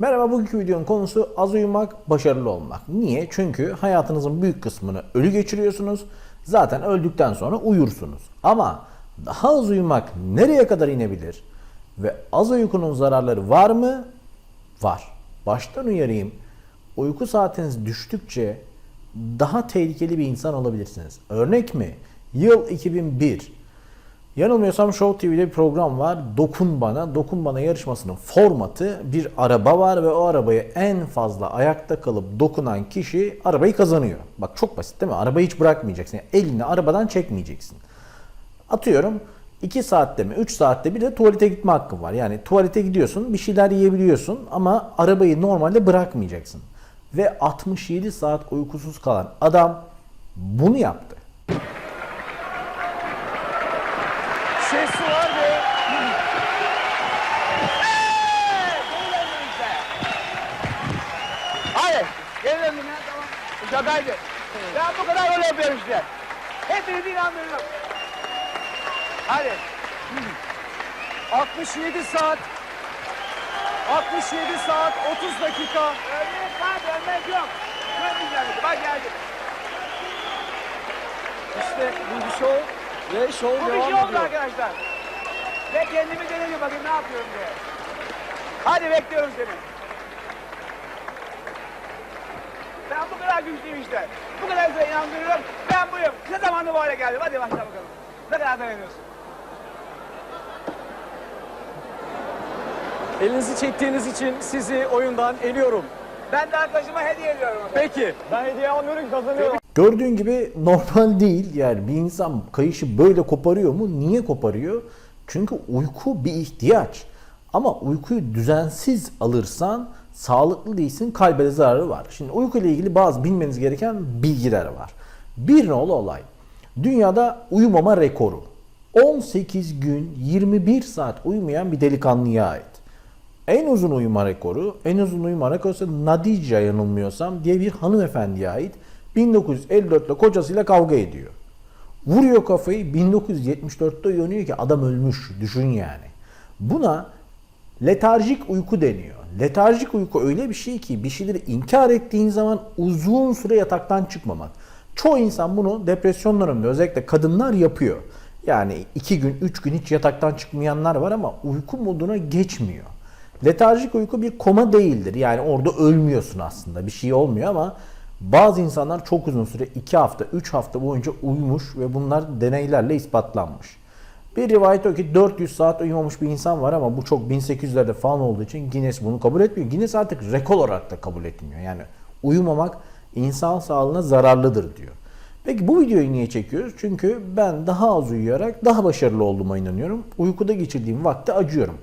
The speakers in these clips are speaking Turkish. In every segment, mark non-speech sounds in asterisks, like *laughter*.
Merhaba bugünkü videonun konusu az uyumak, başarılı olmak. Niye? Çünkü hayatınızın büyük kısmını ölü geçiriyorsunuz. Zaten öldükten sonra uyursunuz. Ama daha az uyumak nereye kadar inebilir? Ve az uykunun zararları var mı? Var. Baştan uyarayım. Uyku saatiniz düştükçe daha tehlikeli bir insan olabilirsiniz. Örnek mi? Yıl 2001. Yanılmıyorsam Show TV'de bir program var. Dokun Bana. Dokun Bana yarışmasının formatı bir araba var ve o arabayı en fazla ayakta kalıp dokunan kişi arabayı kazanıyor. Bak çok basit değil mi? Arabayı hiç bırakmayacaksın. Yani elini arabadan çekmeyeceksin. Atıyorum 2 saatte mi 3 saatte bir de tuvalete gitme hakkın var. Yani tuvalete gidiyorsun bir şeyler yiyebiliyorsun ama arabayı normalde bırakmayacaksın. Ve 67 saat uykusuz kalan adam bunu yaptı. Ses var ve Hayır. Gelin önüme tamam. Şakaydı. Ben bu kadar öyle yapıyorum işte. Hepinizi inandırıyorum. Hadi. 67 saat 67 saat 30 dakika Ölmek var, ölmek yok. Görmeyeceğim. Bak geldi. işte bu bir show ve show Bu bir devam şey oldu ediyor. arkadaşlar. Ve kendimi deneyim bakayım ne yapıyorum diye. Hadi bekliyorum seni. Ben bu kadar güçlüyüm işte. Bu kadar size inandırıyorum. Ben buyum. Ne zamandır bu hale geldim. Hadi başla bakalım. Ne kadar dayanıyorsun? Elinizi çektiğiniz için sizi oyundan eliyorum. Ben de arkadaşıma hediye ediyorum. o zaman. Peki. Ben hediye almıyorum kazanıyorum. Gördüğün gibi normal değil. Yani bir insan kayışı böyle koparıyor mu? Niye koparıyor? Çünkü uyku bir ihtiyaç. Ama uykuyu düzensiz alırsan sağlıklı değilsin, kalbe de zararı var. Şimdi uyku ile ilgili bazı bilmeniz gereken bilgiler var. Bir nolu olay. Dünyada uyumama rekoru. 18 gün 21 saat uyumayan bir delikanlıya ait. En uzun uyuma rekoru, en uzun uyuma rekoru Nadija yanılmıyorsam diye bir hanımefendiye ait. 1954'te kocasıyla kavga ediyor. Vuruyor kafayı 1974'te uyanıyor ki adam ölmüş. Düşün yani. Buna letarjik uyku deniyor. Letarjik uyku öyle bir şey ki bir şeyleri inkar ettiğin zaman uzun süre yataktan çıkmamak. Çoğu insan bunu depresyon döneminde özellikle kadınlar yapıyor. Yani iki gün, üç gün hiç yataktan çıkmayanlar var ama uyku moduna geçmiyor. Letarjik uyku bir koma değildir. Yani orada ölmüyorsun aslında. Bir şey olmuyor ama bazı insanlar çok uzun süre 2 hafta, 3 hafta boyunca uyumuş ve bunlar deneylerle ispatlanmış. Bir rivayet o ki 400 saat uyumamış bir insan var ama bu çok 1800'lerde falan olduğu için Guinness bunu kabul etmiyor. Guinness artık rekor olarak da kabul etmiyor. Yani uyumamak insan sağlığına zararlıdır diyor. Peki bu videoyu niye çekiyoruz? Çünkü ben daha az uyuyarak daha başarılı olduğuma inanıyorum. Uykuda geçirdiğim vakti acıyorum.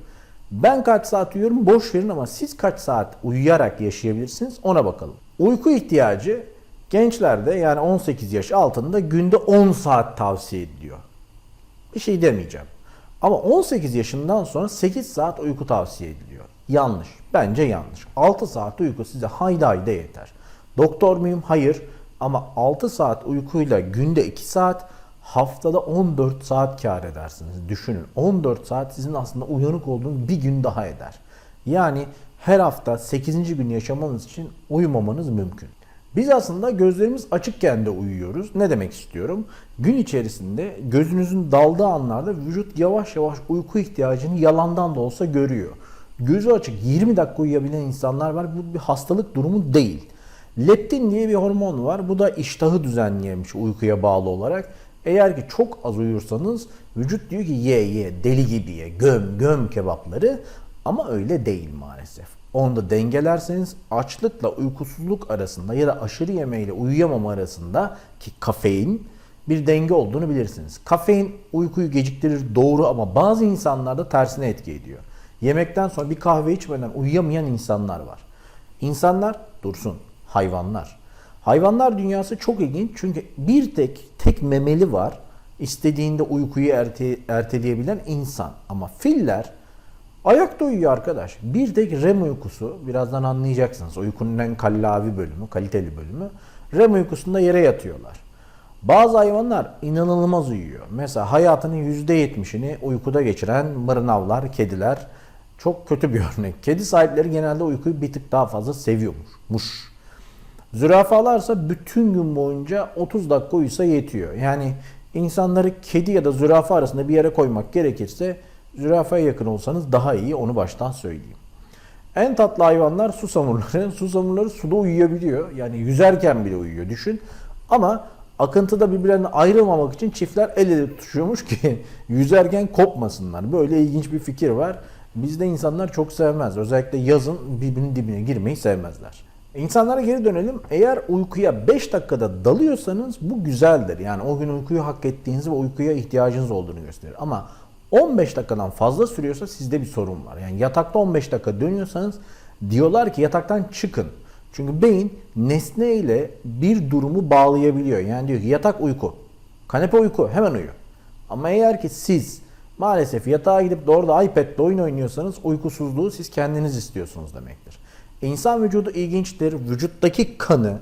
Ben kaç saat uyuyorum boş verin ama siz kaç saat uyuyarak yaşayabilirsiniz ona bakalım. Uyku ihtiyacı gençlerde yani 18 yaş altında günde 10 saat tavsiye ediliyor. Bir şey demeyeceğim. Ama 18 yaşından sonra 8 saat uyku tavsiye ediliyor. Yanlış. Bence yanlış. 6 saat uyku size hayda hayda yeter. Doktor muyum? Hayır. Ama 6 saat uykuyla günde 2 saat haftada 14 saat kar edersiniz. Düşünün 14 saat sizin aslında uyanık olduğunuz bir gün daha eder. Yani her hafta 8. gün yaşamanız için uyumamanız mümkün. Biz aslında gözlerimiz açıkken de uyuyoruz. Ne demek istiyorum? Gün içerisinde gözünüzün daldığı anlarda vücut yavaş yavaş uyku ihtiyacını yalandan da olsa görüyor. Gözü açık 20 dakika uyuyabilen insanlar var. Bu bir hastalık durumu değil. Leptin diye bir hormon var. Bu da iştahı düzenleyemiş uykuya bağlı olarak. Eğer ki çok az uyursanız vücut diyor ki ye ye deli gibi ye göm göm kebapları ama öyle değil maalesef. Onu da dengelerseniz açlıkla uykusuzluk arasında ya da aşırı yemeyle uyuyamama arasında ki kafein bir denge olduğunu bilirsiniz. Kafein uykuyu geciktirir doğru ama bazı insanlarda tersine etki ediyor. Yemekten sonra bir kahve içmeden uyuyamayan insanlar var. İnsanlar dursun, hayvanlar. Hayvanlar dünyası çok ilginç çünkü bir tek tek memeli var. İstediğinde uykuyu erte, erteleyebilen insan. Ama filler ayakta uyuyor arkadaş. Bir tek REM uykusu, birazdan anlayacaksınız. Uykunun en kallavi bölümü, kaliteli bölümü. REM uykusunda yere yatıyorlar. Bazı hayvanlar inanılmaz uyuyor. Mesela hayatının %70'ini uykuda geçiren mırnavlar, kediler Çok kötü bir *laughs* örnek. Kedi sahipleri genelde uykuyu bir tık daha fazla seviyormuş. Zürafalarsa bütün gün boyunca 30 dakika uyusa yetiyor. Yani insanları kedi ya da zürafa arasında bir yere koymak gerekirse zürafaya yakın olsanız daha iyi onu baştan söyleyeyim. En tatlı hayvanlar susamurları. *laughs* Susamurları suda uyuyabiliyor. Yani yüzerken bile uyuyor düşün. Ama akıntıda birbirlerine ayrılmamak için çiftler el ele tutuşuyormuş ki *laughs* yüzerken kopmasınlar. Böyle ilginç bir fikir var. Bizde insanlar çok sevmez. Özellikle yazın birbirinin dibine girmeyi sevmezler. İnsanlara geri dönelim. Eğer uykuya 5 dakikada dalıyorsanız bu güzeldir. Yani o gün uykuyu hak ettiğinizi ve uykuya ihtiyacınız olduğunu gösterir. Ama 15 dakikadan fazla sürüyorsa sizde bir sorun var. Yani yatakta 15 dakika dönüyorsanız diyorlar ki yataktan çıkın. Çünkü beyin nesne ile bir durumu bağlayabiliyor. Yani diyor ki yatak uyku, kanepe uyku hemen uyu. Ama eğer ki siz maalesef yatağa gidip de orada iPad'de oyun oynuyorsanız uykusuzluğu siz kendiniz istiyorsunuz demektir. İnsan vücudu ilginçtir. Vücuttaki kanı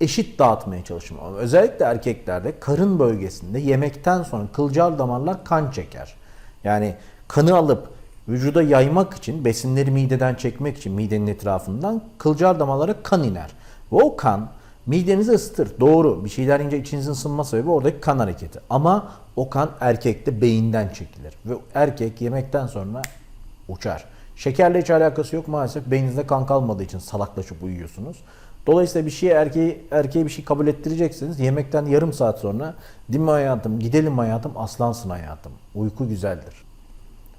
eşit dağıtmaya çalışın. Özellikle erkeklerde karın bölgesinde yemekten sonra kılcal damarlar kan çeker. Yani kanı alıp vücuda yaymak için, besinleri mideden çekmek için midenin etrafından kılcal damarlara kan iner. Ve o kan midenizi ısıtır. Doğru. Bir şeyler yiyince içinizin ısınma sebebi oradaki kan hareketi. Ama o kan erkekte beyinden çekilir. Ve erkek yemekten sonra uçar. Şekerle hiç alakası yok maalesef. Beyninizde kan kalmadığı için salaklaşıp uyuyorsunuz. Dolayısıyla bir şeye erkeğe, erkeğe bir şey kabul ettireceksiniz. Yemekten yarım saat sonra mi hayatım, gidelim hayatım, aslansın hayatım. Uyku güzeldir.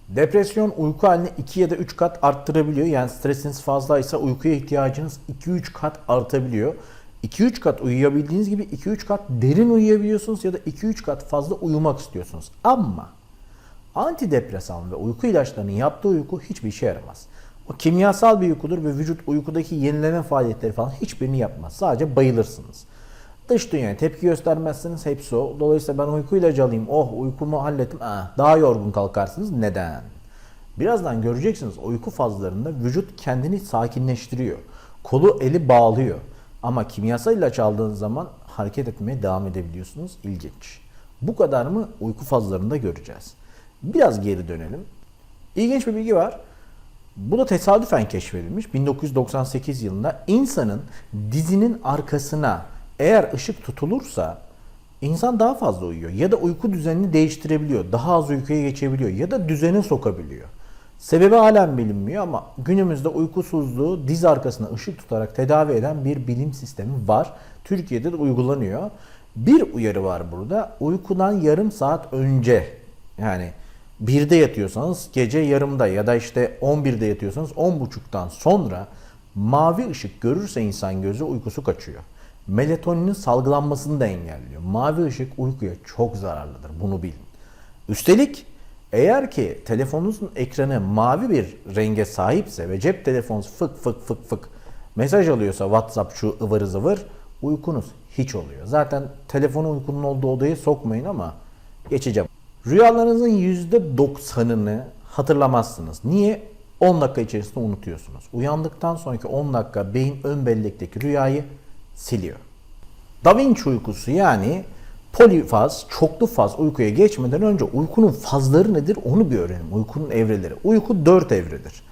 Depresyon uyku halini 2 ya da 3 kat arttırabiliyor. Yani stresiniz fazlaysa uykuya ihtiyacınız 2-3 kat artabiliyor. 2-3 kat uyuyabildiğiniz gibi 2-3 kat derin uyuyabiliyorsunuz ya da 2-3 kat fazla uyumak istiyorsunuz. Ama antidepresan ve uyku ilaçlarının yaptığı uyku hiçbir işe yaramaz. O kimyasal bir uykudur ve vücut uykudaki yenileme faaliyetleri falan hiçbirini yapmaz. Sadece bayılırsınız. Dış dünyaya tepki göstermezsiniz hepsi o. Dolayısıyla ben uyku ilacı alayım. Oh uykumu hallettim. Ah, daha yorgun kalkarsınız. Neden? Birazdan göreceksiniz uyku fazlarında vücut kendini sakinleştiriyor. Kolu eli bağlıyor. Ama kimyasal ilaç aldığınız zaman hareket etmeye devam edebiliyorsunuz. İlginç. Bu kadar mı uyku fazlarında göreceğiz. Biraz geri dönelim. İlginç bir bilgi var. Bu da tesadüfen keşfedilmiş. 1998 yılında insanın dizinin arkasına eğer ışık tutulursa insan daha fazla uyuyor. Ya da uyku düzenini değiştirebiliyor. Daha az uykuya geçebiliyor. Ya da düzene sokabiliyor. Sebebi halen bilinmiyor ama günümüzde uykusuzluğu diz arkasına ışık tutarak tedavi eden bir bilim sistemi var. Türkiye'de de uygulanıyor. Bir uyarı var burada. Uykudan yarım saat önce yani 1'de yatıyorsanız gece yarımda ya da işte 11'de yatıyorsanız 10.30'dan sonra mavi ışık görürse insan gözü uykusu kaçıyor. Melatoninin salgılanmasını da engelliyor. Mavi ışık uykuya çok zararlıdır. Bunu bilin. Üstelik eğer ki telefonunuzun ekranı mavi bir renge sahipse ve cep telefonunuz fık fık fık fık mesaj alıyorsa WhatsApp şu ıvır zıvır uykunuz hiç oluyor. Zaten telefonu uykunun olduğu odaya sokmayın ama geçeceğim. Rüyalarınızın %90'ını hatırlamazsınız. Niye? 10 dakika içerisinde unutuyorsunuz. Uyandıktan sonraki 10 dakika beyin ön bellekteki rüyayı siliyor. Da Vinci uykusu yani polifaz, çoklu faz uykuya geçmeden önce uykunun fazları nedir onu bir öğrenelim. Uykunun evreleri. Uyku 4 evredir.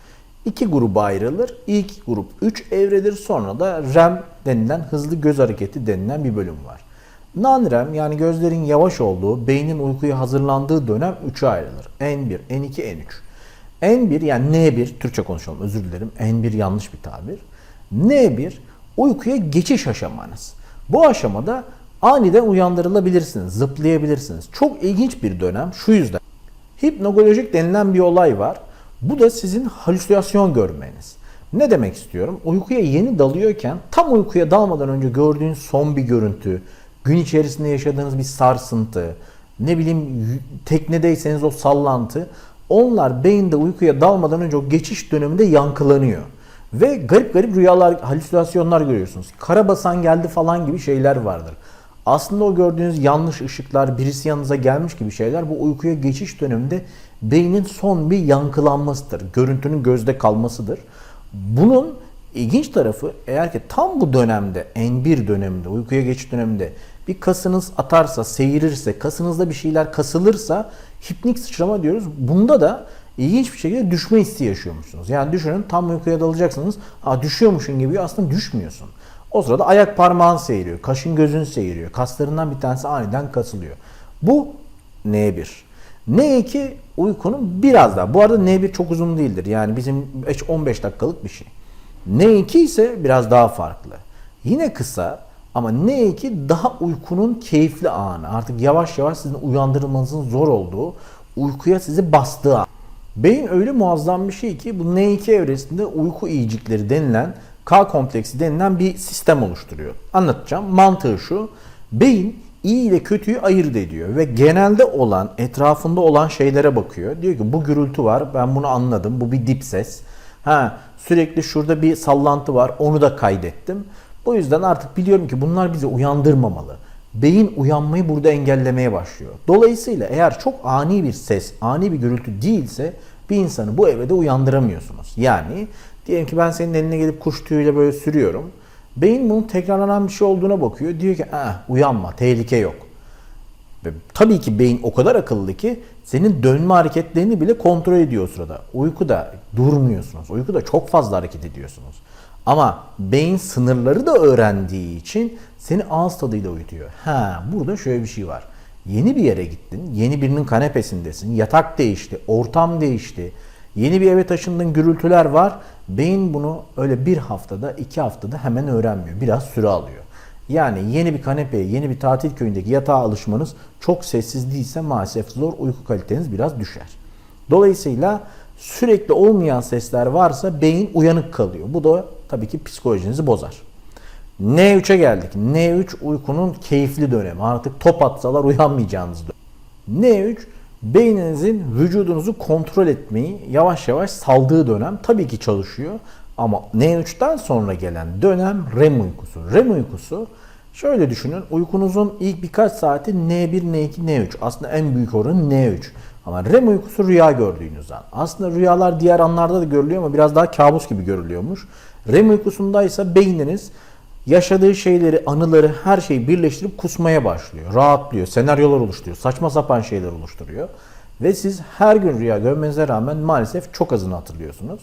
İki gruba ayrılır. İlk grup 3 evredir. Sonra da REM denilen hızlı göz hareketi denilen bir bölüm var. Non-REM yani gözlerin yavaş olduğu, beynin uykuya hazırlandığı dönem 3'e ayrılır. N1, N2, N3. N1 yani N1, Türkçe konuşalım özür dilerim. N1 yanlış bir tabir. N1 uykuya geçiş aşamanız. Bu aşamada aniden uyandırılabilirsiniz, zıplayabilirsiniz. Çok ilginç bir dönem şu yüzden. Hipnogolojik denilen bir olay var. Bu da sizin halüsinasyon görmeniz. Ne demek istiyorum? Uykuya yeni dalıyorken tam uykuya dalmadan önce gördüğünüz son bir görüntü, gün içerisinde yaşadığınız bir sarsıntı, ne bileyim teknedeyseniz o sallantı onlar beyinde uykuya dalmadan önce o geçiş döneminde yankılanıyor. Ve garip garip rüyalar, halüsinasyonlar görüyorsunuz. Karabasan geldi falan gibi şeyler vardır. Aslında o gördüğünüz yanlış ışıklar, birisi yanınıza gelmiş gibi şeyler bu uykuya geçiş döneminde beynin son bir yankılanmasıdır. Görüntünün gözde kalmasıdır. Bunun ilginç tarafı eğer ki tam bu dönemde, N1 döneminde, uykuya geçiş döneminde bir kasınız atarsa, seyirirse, kasınızda bir şeyler kasılırsa hipnik sıçrama diyoruz. Bunda da ilginç bir şekilde düşme hissi yaşıyormuşsunuz. Yani düşünün tam uykuya dalacaksınız. Aa, düşüyormuşsun gibi aslında düşmüyorsun. O sırada ayak parmağın seyiriyor, kaşın gözün seyiriyor, kaslarından bir tanesi aniden kasılıyor. Bu N1. N2 uykunun biraz daha. Bu arada N1 çok uzun değildir. Yani bizim 15 dakikalık bir şey. N2 ise biraz daha farklı. Yine kısa ama N2 daha uykunun keyifli anı. Artık yavaş yavaş sizin uyandırılmanızın zor olduğu, uykuya sizi bastığı an. Beyin öyle muazzam bir şey ki bu N2 evresinde uyku iyicikleri denilen K kompleksi denilen bir sistem oluşturuyor. Anlatacağım. Mantığı şu. Beyin iyi ile kötüyü ayırt ediyor ve genelde olan, etrafında olan şeylere bakıyor. Diyor ki bu gürültü var, ben bunu anladım, bu bir dip ses. Ha, sürekli şurada bir sallantı var, onu da kaydettim. Bu yüzden artık biliyorum ki bunlar bizi uyandırmamalı. Beyin uyanmayı burada engellemeye başlıyor. Dolayısıyla eğer çok ani bir ses, ani bir gürültü değilse bir insanı bu evrede uyandıramıyorsunuz. Yani diyelim ki ben senin eline gelip kuş tüyüyle böyle sürüyorum. Beyin bunun tekrarlanan bir şey olduğuna bakıyor. Diyor ki ah, uyanma, tehlike yok. Ve tabii ki beyin o kadar akıllı ki senin dönme hareketlerini bile kontrol ediyor o sırada. Uykuda durmuyorsunuz. Uykuda çok fazla hareket ediyorsunuz. Ama beyin sınırları da öğrendiği için seni ağız tadıyla uyutuyor. Ha, burada şöyle bir şey var. Yeni bir yere gittin, yeni birinin kanepesindesin, yatak değişti, ortam değişti, yeni bir eve taşındın, gürültüler var. Beyin bunu öyle bir haftada, iki haftada hemen öğrenmiyor. Biraz süre alıyor. Yani yeni bir kanepeye, yeni bir tatil köyündeki yatağa alışmanız çok sessiz değilse maalesef zor, uyku kaliteniz biraz düşer. Dolayısıyla sürekli olmayan sesler varsa beyin uyanık kalıyor. Bu da tabii ki psikolojinizi bozar. N3'e geldik. N3 uykunun keyifli dönemi. Artık top atsalar uyanmayacağınız dönem. N3 beyninizin vücudunuzu kontrol etmeyi yavaş yavaş saldığı dönem tabii ki çalışıyor. Ama N3'ten sonra gelen dönem REM uykusu. REM uykusu şöyle düşünün uykunuzun ilk birkaç saati N1, N2, N3. Aslında en büyük oranı N3. Ama REM uykusu rüya gördüğünüz an. Aslında rüyalar diğer anlarda da görülüyor ama biraz daha kabus gibi görülüyormuş. REM uykusundaysa beyniniz yaşadığı şeyleri, anıları, her şeyi birleştirip kusmaya başlıyor. Rahatlıyor, senaryolar oluşturuyor, saçma sapan şeyler oluşturuyor. Ve siz her gün rüya görmenize rağmen maalesef çok azını hatırlıyorsunuz.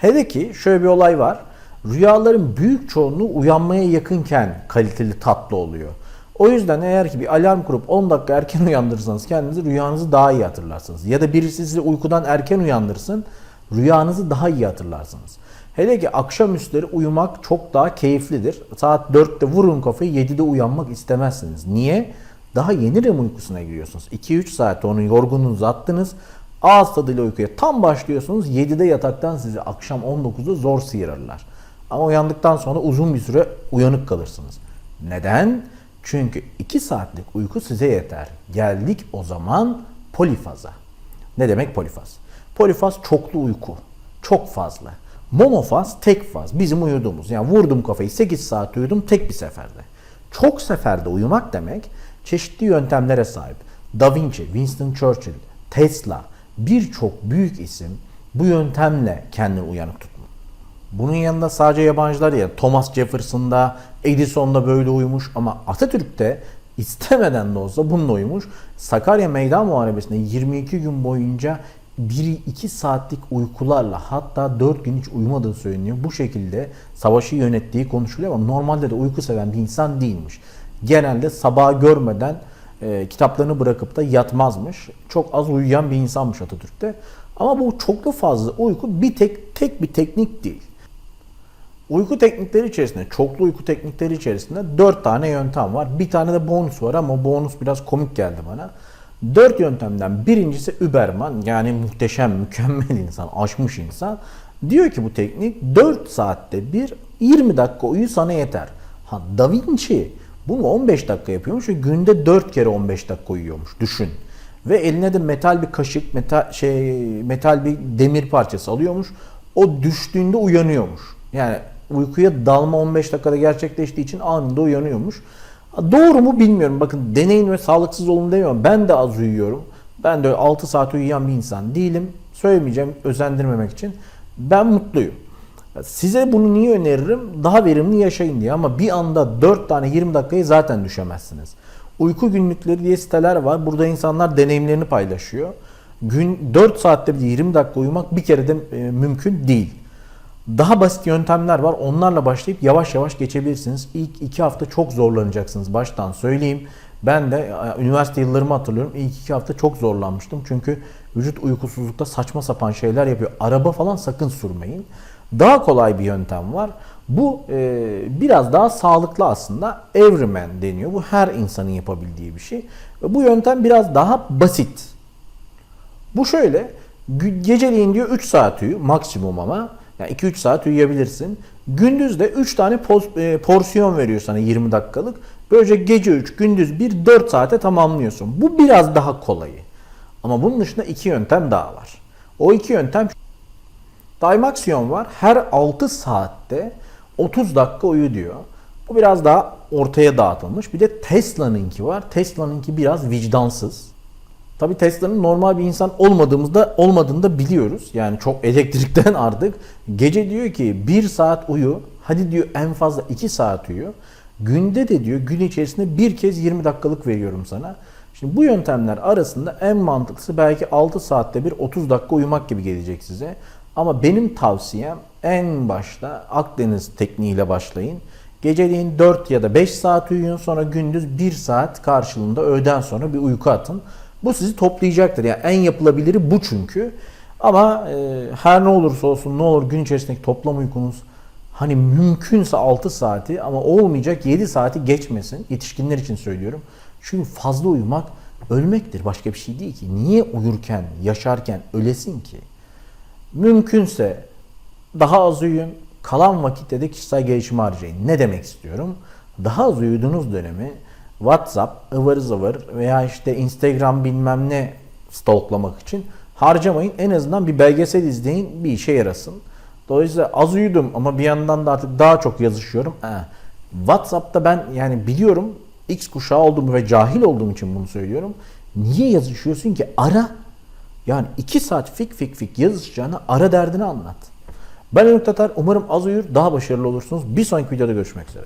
Hele ki şöyle bir olay var. Rüyaların büyük çoğunluğu uyanmaya yakınken kaliteli tatlı oluyor. O yüzden eğer ki bir alarm kurup 10 dakika erken *laughs* uyandırırsanız kendinizi rüyanızı daha iyi hatırlarsınız. Ya da birisi sizi uykudan erken uyandırsın rüyanızı daha iyi hatırlarsınız. Hele ki akşamüstleri uyumak çok daha keyiflidir. Saat 4'te vurun kafayı 7'de uyanmak istemezsiniz. Niye? Daha yeni REM uykusuna giriyorsunuz. 2-3 saat onun yorgunluğunuzu attınız. Ağız tadıyla uykuya tam başlıyorsunuz. 7'de yataktan sizi akşam 19'da zor sıyırırlar. Ama uyandıktan sonra uzun bir süre uyanık kalırsınız. Neden? Çünkü 2 saatlik uyku size yeter. Geldik o zaman polifaza. Ne demek polifaz? Polifaz çoklu uyku. Çok fazla. Monofaz tek faz. Bizim uyuduğumuz. Yani vurdum kafayı 8 saat uyudum tek bir seferde. Çok seferde uyumak demek çeşitli yöntemlere sahip. Da Vinci, Winston Churchill, Tesla birçok büyük isim bu yöntemle kendini uyanık tutmuş. Bunun yanında sadece yabancılar ya Thomas Jefferson'da, Edison'da böyle uyumuş ama Atatürk'te istemeden de olsa bununla uyumuş. Sakarya Meydan Muharebesi'nde 22 gün boyunca 1-2 saatlik uykularla hatta 4 gün hiç uyumadığı söyleniyor. Bu şekilde savaşı yönettiği konuşuluyor ama normalde de uyku seven bir insan değilmiş. Genelde sabah görmeden e, kitaplarını bırakıp da yatmazmış. Çok az uyuyan bir insanmış Atatürk'te. Ama bu çoklu fazla uyku bir tek tek bir teknik değil. Uyku teknikleri içerisinde, çoklu uyku teknikleri içerisinde 4 tane yöntem var. Bir tane de bonus var ama bonus biraz komik geldi bana. 4 yöntemden birincisi Überman yani muhteşem, *laughs* mükemmel insan, aşmış insan. Diyor ki bu teknik 4 saatte bir 20 dakika uyu sana yeter. Ha Da Vinci bunu 15 dakika yapıyormuş ve günde 4 kere 15 dakika uyuyormuş. Düşün. Ve eline de metal bir kaşık, metal şey metal bir demir parçası alıyormuş. O düştüğünde uyanıyormuş. Yani uykuya dalma 15 dakikada gerçekleştiği için anında uyanıyormuş. Doğru mu bilmiyorum. Bakın deneyin ve sağlıksız olun demiyorum. Ben de az uyuyorum. Ben de 6 saat uyuyan bir insan değilim. Söylemeyeceğim özendirmemek için. Ben mutluyum. Size bunu niye öneririm? Daha verimli yaşayın diye ama bir anda 4 tane 20 dakikayı zaten düşemezsiniz. Uyku günlükleri diye siteler var. Burada insanlar deneyimlerini paylaşıyor. gün 4 saatte bile 20 dakika uyumak bir kere de e, mümkün değil. Daha basit yöntemler var. Onlarla başlayıp yavaş yavaş geçebilirsiniz. İlk iki hafta çok zorlanacaksınız. Baştan söyleyeyim. Ben de e, üniversite yıllarımı hatırlıyorum. İlk iki hafta çok zorlanmıştım. Çünkü vücut uykusuzlukta saçma sapan şeyler yapıyor. Araba falan sakın sürmeyin. Daha kolay bir yöntem var. Bu e, biraz daha sağlıklı aslında. Everyman deniyor. Bu her insanın yapabildiği bir şey. Bu yöntem biraz daha basit. Bu şöyle. Geceleyin diyor 3 saat uyu maksimum ama. Yani 2-3 saat uyuyabilirsin. Gündüz de 3 tane pos- e, porsiyon veriyor sana 20 dakikalık. Böylece gece 3, gündüz 1, 4 saate tamamlıyorsun. Bu biraz daha kolayı. Ama bunun dışında iki yöntem daha var. O iki yöntem Dymaxion var. Her 6 saatte 30 dakika uyu diyor. Bu biraz daha ortaya dağıtılmış. Bir de Tesla'nınki var. Tesla'nınki biraz vicdansız. Tabi Tesla'nın normal bir insan olmadığımızda olmadığını da biliyoruz. Yani çok elektrikten *laughs* artık. Gece diyor ki 1 saat uyu. Hadi diyor en fazla 2 saat uyu. Günde de diyor gün içerisinde bir kez 20 dakikalık veriyorum sana. Şimdi bu yöntemler arasında en mantıklısı belki 6 saatte bir 30 dakika uyumak gibi gelecek size. Ama benim tavsiyem en başta Akdeniz tekniğiyle başlayın. Geceleyin 4 ya da 5 saat uyuyun sonra gündüz 1 saat karşılığında öğleden sonra bir uyku atın. Bu sizi toplayacaktır. Yani en yapılabiliri bu çünkü. Ama e, her ne olursa olsun ne olur gün içerisindeki toplam uykunuz hani mümkünse 6 saati ama olmayacak 7 saati geçmesin. Yetişkinler için söylüyorum. Çünkü fazla uyumak ölmektir. Başka bir şey değil ki. Niye uyurken, yaşarken ölesin ki? Mümkünse daha az uyuyun. Kalan vakitte de kişisel gelişime harcayın. Ne demek istiyorum? Daha az uyuduğunuz dönemi WhatsApp, ıvır zıvır veya işte Instagram bilmem ne stalklamak için harcamayın. En azından bir belgesel izleyin bir işe yarasın. Dolayısıyla az uyudum ama bir yandan da artık daha çok yazışıyorum. He. WhatsApp'ta ben yani biliyorum X kuşağı olduğumu ve cahil olduğum için bunu söylüyorum. Niye yazışıyorsun ki? Ara. Yani 2 saat fik fik fik yazışacağına ara derdini anlat. Ben Önük Tatar. Umarım az uyur daha başarılı olursunuz. Bir sonraki videoda görüşmek üzere.